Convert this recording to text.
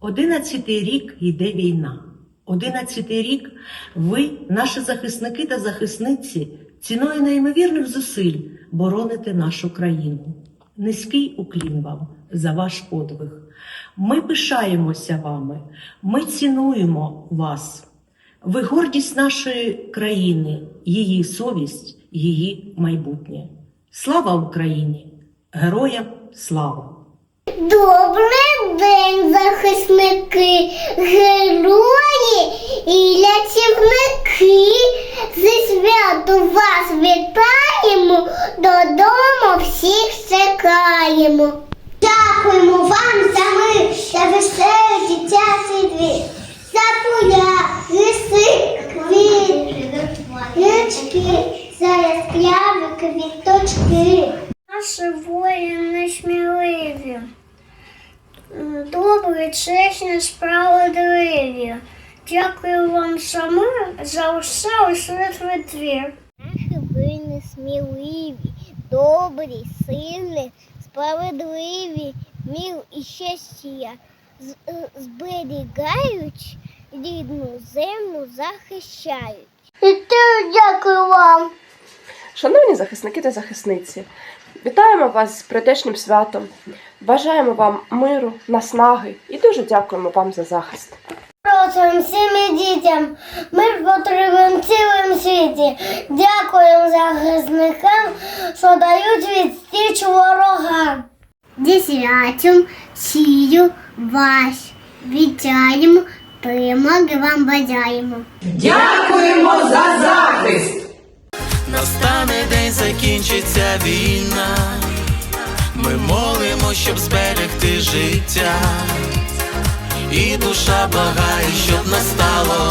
Одинадцятий рік йде війна. Одинадцятий рік ви, наші захисники та захисниці, ціною неймовірних зусиль бороните нашу країну. Низький уклін вам за ваш подвиг. Ми пишаємося вами, ми цінуємо вас. Ви гордість нашої країни, її совість, її майбутнє. Слава Україні! Героям слава! Добрий день, захисники, герої і рятівники. Зі святу вас вітаємо, додому всіх чекаємо. Дякуємо вам за мир, за веселе дитячий двір, за поля, ліси, квіти, річки, за яскраві квіточки. Наші воїни сміливі, добрі, чесні, справедливі. Дякую вам саме за все у світлий твір. Воїни сміливі, добрі, сильні, справедливі, мір і щастя е, зберігають, рідну землю захищають. І теж дякую вам. Шановні захисники та захисниці, вітаємо вас з прийдешнім святом. Бажаємо вам миру, наснаги і дуже дякуємо вам за захист. Просимо всім дітям. Ми потрібен світі. Дякуємо захисникам, що дають відстіч ворогам. Десятим сію вас вітаємо, перемоги вам бажаємо. Дякуємо за захист! Настане день, закінчиться війна. Ми молимо, щоб зберегти життя. І душа благає, щоб настало